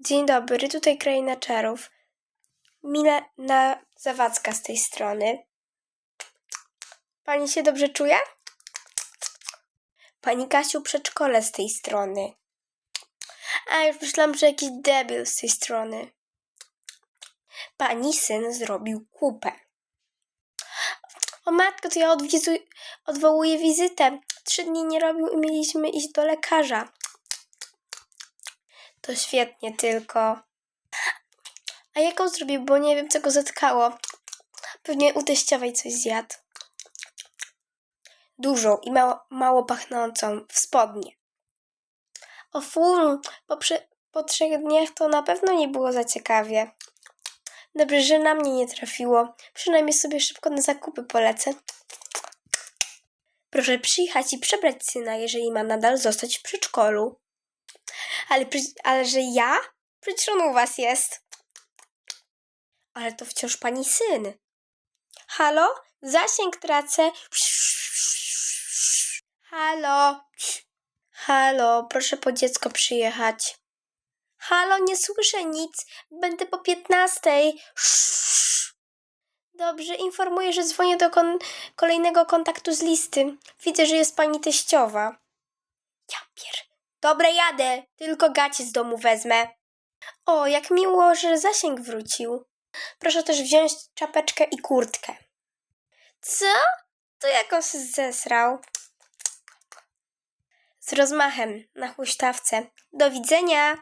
Dzień dobry, tutaj Kraina Czarów. Milena Zawadzka z tej strony. Pani się dobrze czuje? Pani Kasiu przedszkole z tej strony. A, już myślałam, że jakiś debil z tej strony. Pani syn zrobił kupę. O matko, to ja odwizu, odwołuję wizytę. Trzy dni nie robił i mieliśmy iść do lekarza. To świetnie, tylko. A jaką zrobił, bo nie wiem, co go zatkało. Pewnie u teściowej coś zjadł. Dużą i mało, mało pachnącą w spodnie. O fum, po, prze, po trzech dniach to na pewno nie było za ciekawie. Dobrze, że na mnie nie trafiło. Przynajmniej sobie szybko na zakupy polecę. Proszę przyjechać i przebrać syna, jeżeli ma nadal zostać w przedszkolu. Ale, ale że ja? Przecież on u was jest. Ale to wciąż pani syn. Halo? Zasięg tracę. Halo? Halo, proszę po dziecko przyjechać. Halo, nie słyszę nic. Będę po piętnastej. Dobrze, informuję, że dzwonię do kon- kolejnego kontaktu z listy. Widzę, że jest pani teściowa. Dobra, jadę. Tylko gacie z domu wezmę. O, jak miło, że zasięg wrócił. Proszę też wziąć czapeczkę i kurtkę. Co? To jak on się zesrał? Z rozmachem na huśtawce. Do widzenia.